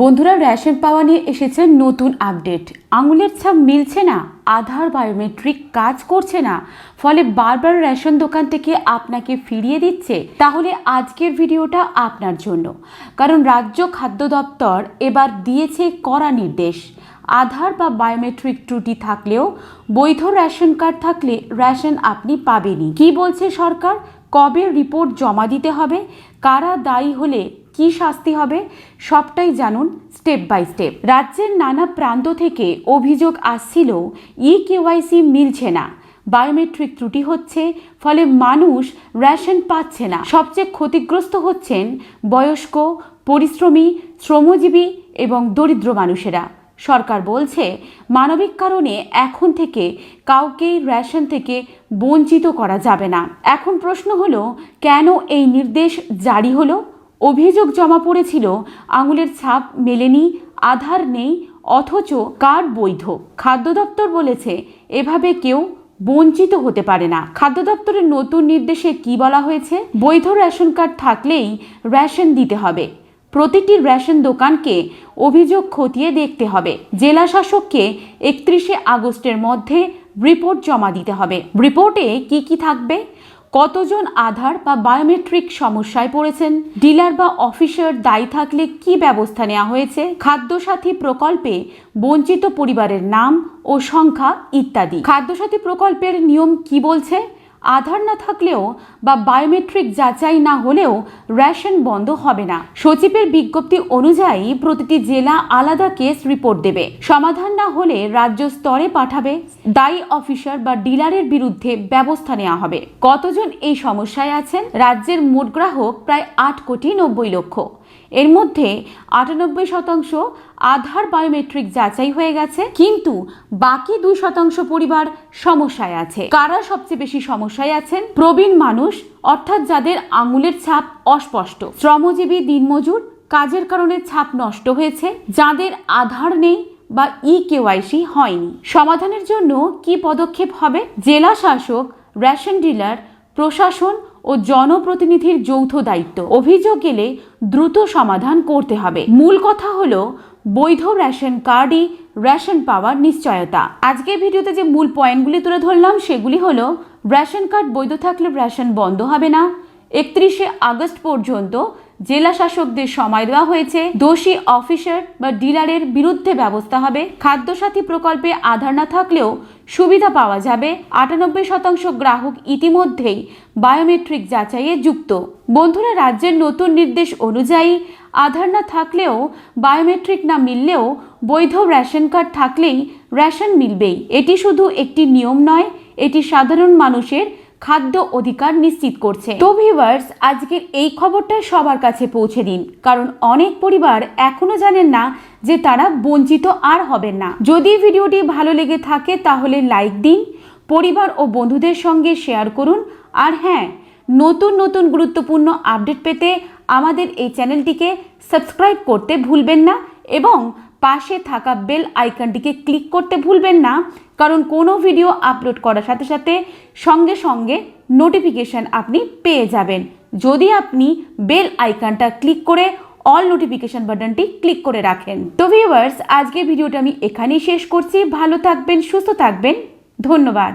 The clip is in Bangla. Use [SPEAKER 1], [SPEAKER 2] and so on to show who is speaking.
[SPEAKER 1] বন্ধুরা, রেশন পাওয়া নিয়ে এসেছে নতুন আপডেট। আঙুলের ছাপ মিলছে না, আধার বায়োমেট্রিক কাজ করছে না, ফলে বারবার রেশন দোকান থেকে আপনাকে ফিরিয়ে দিচ্ছে। তাহলে আজকের ভিডিওটা আপনার জন্য। কারণ রাজ্য খাদ্য দপ্তর এবার দিয়েছে কড়া নির্দেশ। আধার বা বায়োমেট্রিক ত্রুটি থাকলেও বৈধ রেশন কার্ড থাকলে রেশন আপনি পাবেনই। কি বলছে সরকার? কবে রিপোর্ট জমা দিতে হবে? কারা দায়ী হলে কি শাস্তি হবে সবটাই জানুন স্টেপ বাই স্টেপ। রাজ্যের নানা প্রান্ত থেকে অভিযোগ আসছিল ই কেওয়াইসি মিলছে না। বায়োমেট্রিক ত্রুটি হচ্ছে, ফলে মানুষ রেশন পাচ্ছে না। সবচেয়ে ক্ষতিগ্রস্ত হচ্ছেন বয়স্ক, পরিশ্রমী, শ্রমজীবী এবং দরিদ্র মানুষেরা। সরকার বলছে, মানবিক কারণে এখন থেকে কাউকেই রেশন থেকে বঞ্চিত করা যাবে না। এখন প্রশ্ন হলো, কেন এই নির্দেশ জারি হলো? অভিযোগ জমা পড়েছিল, আঙুলের ছাপ মেলেনি, আধার নেই, অথচ কার্ড বৈধ? খাদ্য দপ্তর বলেছে, এভাবে কেউ বঞ্চিত হতে পারে না। খাদ্য দপ্তরের নতুন নির্দেশে কি বলা হয়েছে? বৈধ রেশন কার্ড থাকলেই রেশন দিতে হবে। প্রতিটি রেশন দোকানকে অভিযোগ খতিয়ে দেখতে হবে। জেলা শাসককে একত্রিশে আগস্টের মধ্যে রিপোর্ট জমা দিতে হবে। রিপোর্টে কি কি থাকবে? কতজন আধার বা বায়োমেট্রিক সমস্যায় পড়েছেন? ডিলার বা অফিসার দায়ী থাকলে কি ব্যবস্থা নেওয়া হয়েছে? খাদ্যসাথী প্রকল্পে বঞ্চিত পরিবারের নাম ও সংখ্যা ইত্যাদি। খাদ্যসাথী প্রকল্পের নিয়ম কি বলছে? আধার না থাকলেও বা বায়োমেট্রিক যাচাই না হলেও রেশন বন্ধ হবে না। সচিবের বিজ্ঞপ্তি অনুযায়ী প্রতিটি জেলা আলাদা কেস রিপোর্ট দেবে। সমাধান না হলে রাজ্য স্তরে পাঠাবে। দায়ী অফিসার বা ডিলারের বিরুদ্ধে ব্যবস্থা নেওয়া হবে। কতজন এই সমস্যায় আছেন? রাজ্যের মোট গ্রাহক প্রায় আট কোটি নব্বই লক্ষ। এর মধ্যে আটানব্বই শতাংশ আধার বায়োমেট্রিক যাচাই হয়ে গেছে, কিন্তু বাকি দুই শতাংশ পরিবার সমস্যায় আছে। কারা সবচেয়ে বেশি সমস্যায় আছেন? প্রবীণ মানুষ, অর্থাৎ যাদের আঙুলের ছাপ অস্পষ্ট। শ্রমজীবী দিনমজুর, কাজের কারণে ছাপ নষ্ট হয়েছে, যাদের আধার নেই বা ই কেওয়াইসি হয়নি। সমাধানের জন্য কি পদক্ষেপ হবে? জেলা শাসক, রেশন ডিলার, প্রশাসন ও জনপ্রতিনিধির যৌথ দায়িত্ব। অভিযোগ এলে দ্রুত সমাধান করতে হবে। মূল কথা হল বৈধ রেশন কার্ডই রেশন পাওয়ার নিশ্চয়তা। আজকে ভিডিওতে যে মূল পয়েন্টগুলি তুলে ধরলাম, সেগুলি হলো রেশন কার্ড বৈধ থাকলে রেশন বন্ধ হবে না, একত্রিশে আগস্ট পর্যন্ত জেলা শাসকদের সময় দেওয়া হয়েছে, দোষী অফিসার বা ডিলারের বিরুদ্ধে ব্যবস্থা হবে, খাদ্যসাথী প্রকল্পে আধার না থাকলেও সুবিধা পাওয়া যাবে, আটানব্বই শতাংশ গ্রাহক ইতিমধ্যেই বায়োমেট্রিক যাচাইয়ে যুক্ত। বন্ধুরা, রাজ্যের নতুন নির্দেশ অনুযায়ী আধার না থাকলেও বায়োমেট্রিক না মিললেও বৈধ রেশন কার্ড থাকলেই রেশন মিলবেই। এটি শুধু একটি নিয়ম নয়, এটি সাধারণ মানুষের খাদ্য অধিকার নিশ্চিত করছে। তো ভিউয়ার্স আজকের এই খবরটা সবার কাছে পৌঁছে দিন। কারণ অনেক পরিবার এখনও জানেন না যে তারা বঞ্চিত আর হবেন না। যদি ভিডিওটি ভালো লেগে থাকে, তাহলে লাইক দিন, পরিবার ও বন্ধুদের সঙ্গে শেয়ার করুন। আর হ্যাঁ নতুন নতুন গুরুত্বপূর্ণ আপডেট পেতে আমাদের এই চ্যানেলটিকে সাবস্ক্রাইব করতে ভুলবেন না। এবং পাশে থাকা বেল আইকনটিকে ক্লিক করতে ভুলবেন না, কারণ কোনো ভিডিও আপলোড করার সাথে সাথে সঙ্গে সঙ্গে নোটিফিকেশান আপনি পেয়ে যাবেন। যদি আপনি বেল আইকনটা ক্লিক করে অল নোটিফিকেশন বাটনটি ক্লিক করে রাখেন। তো ভিউয়ার্স, আজকের ভিডিওটা আমি এখানেই শেষ করছি। ভালো থাকবেন, সুস্থ থাকবেন। ধন্যবাদ।